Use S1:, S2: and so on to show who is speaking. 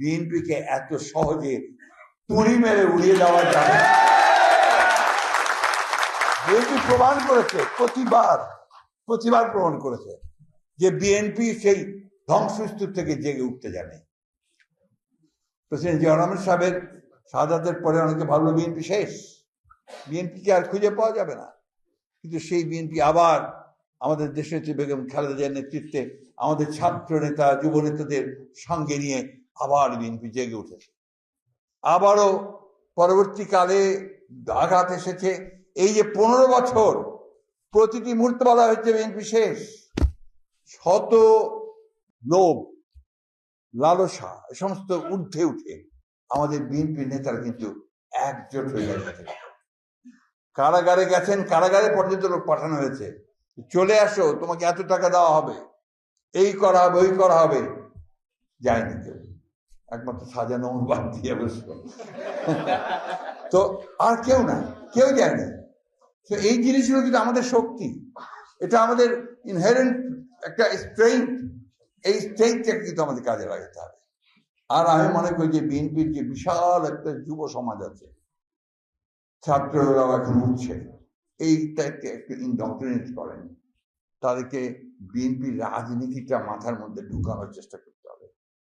S1: বিএনপিকে এত সহজে তুড়ি মেরে উড়িয়ে দেওয়া যাবে বিএনপি প্রমাণ করেছে, প্রতিবার প্রতিবার প্রমাণ করেছে যে বিএনপি সেই ধ্বংসস্তূপ থেকে জেগে উঠতে জানে। প্রেসিডেন্ট জিয়া রহমান সাহেবের শাহাদাতের পরে অনেকে ভাবলো বিএনপি শেষ। বিএনপিকে আর খুঁজে পাওয়া যাবে না? কিন্তু সেই বিএনপি আবার আমাদের দেশনেত্রী বেগম খালেদা জিয়ার নেতৃত্বে আমাদের ছাত্র নেতা, যুব নেতাদের সঙ্গে নিয়ে আবার বিএনপি জেগে উঠেছে। আবারও পরবর্তীকালে আঘাত এসেছে। এই যে পনেরো বছর প্রতিটি মুহূর্তে বলা হচ্ছে বিএনপি শেষ। শত লোভ, লালসা, এ সমস্ত ঊর্ধ্বে উঠে আমাদের বিএনপি নেতারা কিন্তু একজোট হয়ে গেছে। কারাগারে গেছেন, কারাগারে পর্যন্ত লোক পাঠানো হয়েছে। চলে আসো, তোমাকে এত টাকা দেওয়া হবে, এই করা হবে, ওই করা হবে। যায়নি কেউ। একমাত্র সাজানো বাদ দিয়ে বসল। তো আর কেউ না, কেউ যায়নি তো এই জিনিসগুলো কিন্তু আমাদের শক্তি। এটা আমাদের ইনহেরেন্ট একটা স্ট্রেংথ এই স্ট্রেংথটাকে কিন্তু আমাদের কাজে লাগাতে হবে। আর আমি মনে করি যে বিএনপির যে বিশাল একটা যুব সমাজ আছে, ছাত্ররাও এখন উঠছে। এইটাকে একটু ইনডক্ট্রিনেট করেন। তাদেরকে বিএনপির রাজনীতিটা মাথার মধ্যে ঢুকানোর চেষ্টা করতে